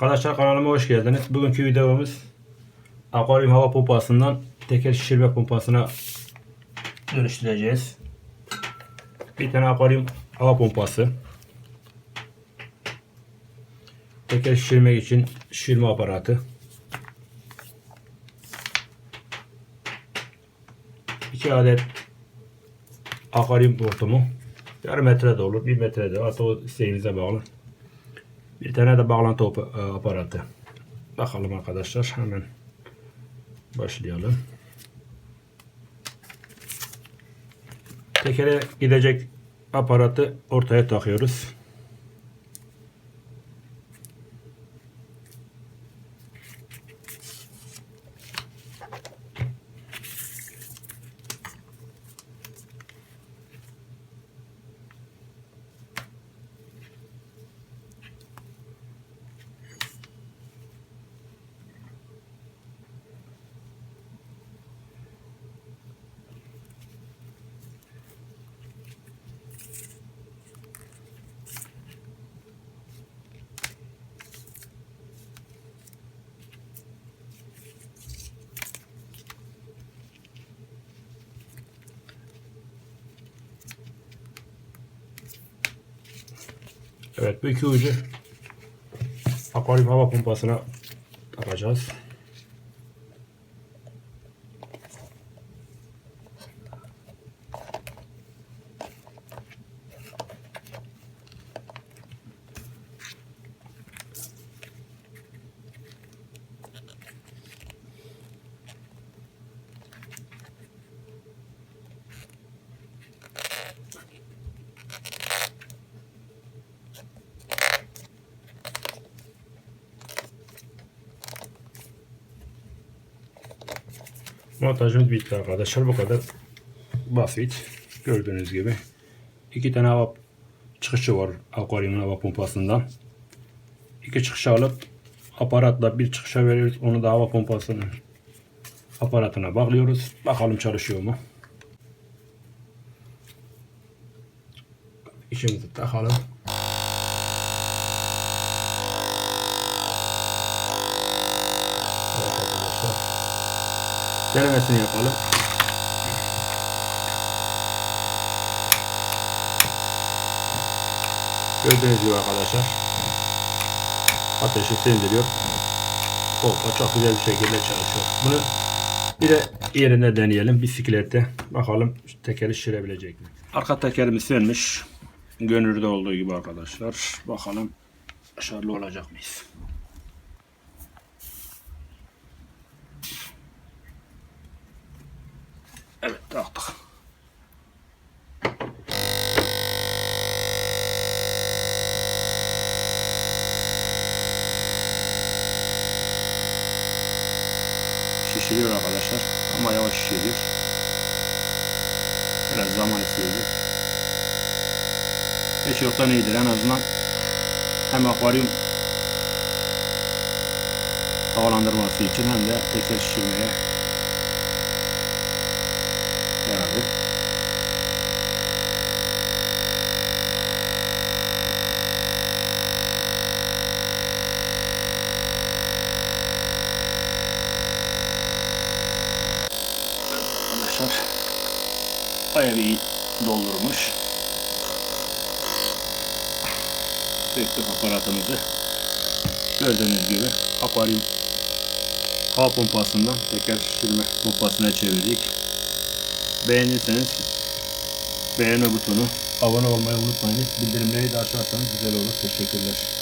Arkadaşlar kanalıma hoş geldiniz. Bugünkü videomuz akvaryum hava pompasından teker şişirme pompasına dönüştüreceğiz. Bir tane akvaryum hava pompası. Teker şişirmek için şişirme aparatı. İki adet akvaryum hortumu. Yarım metre de olur, bir metre de. Hatta o isteğinize bağlı. Bir tane de bağlantı e, aparatı. Bakalım arkadaşlar hemen başlayalım. Tekere gidecek aparatı ortaya takıyoruz. Evet bu iki ucu akvaryum hava pompasına takacağız. Montajımız bitti arkadaşlar. Bu kadar basit. Gördüğünüz gibi. iki tane hava çıkışı var akvaryumun hava pompasından. İki çıkışı alıp aparatla bir çıkışa veriyoruz. Onu da hava pompasının aparatına bağlıyoruz. Bakalım çalışıyor mu? İşimizi takalım. Evet arkadaşlar. Denemesini yapalım. Gördüğünüz gibi arkadaşlar. Ateşi sindiriyor. Pompa çok güzel bir şekilde çalışıyor. Bunu bir de yerinde deneyelim. Bisiklette. Bakalım tekeri şişirebilecek mi? Arka tekerimiz sönmüş. Gönülde olduğu gibi arkadaşlar. Bakalım başarılı olacak mıyız? Evet taktık. Şişiriyor arkadaşlar ama yavaş şişiriyor. Biraz zaman isteyecek. Hiç yoktan iyidir en azından hem akvaryum havalandırması için hem de teker şişirmeye Arkadaşlar bayağı bir doldurmuş. Söktük aparatımızı. Gördüğünüz gibi akvaryum hava pompasından teker şişirme pompasına çevirdik. Beğendiyseniz beğenme butonu, abone olmayı unutmayınız. Bildirimleri de açarsanız güzel olur. Teşekkürler.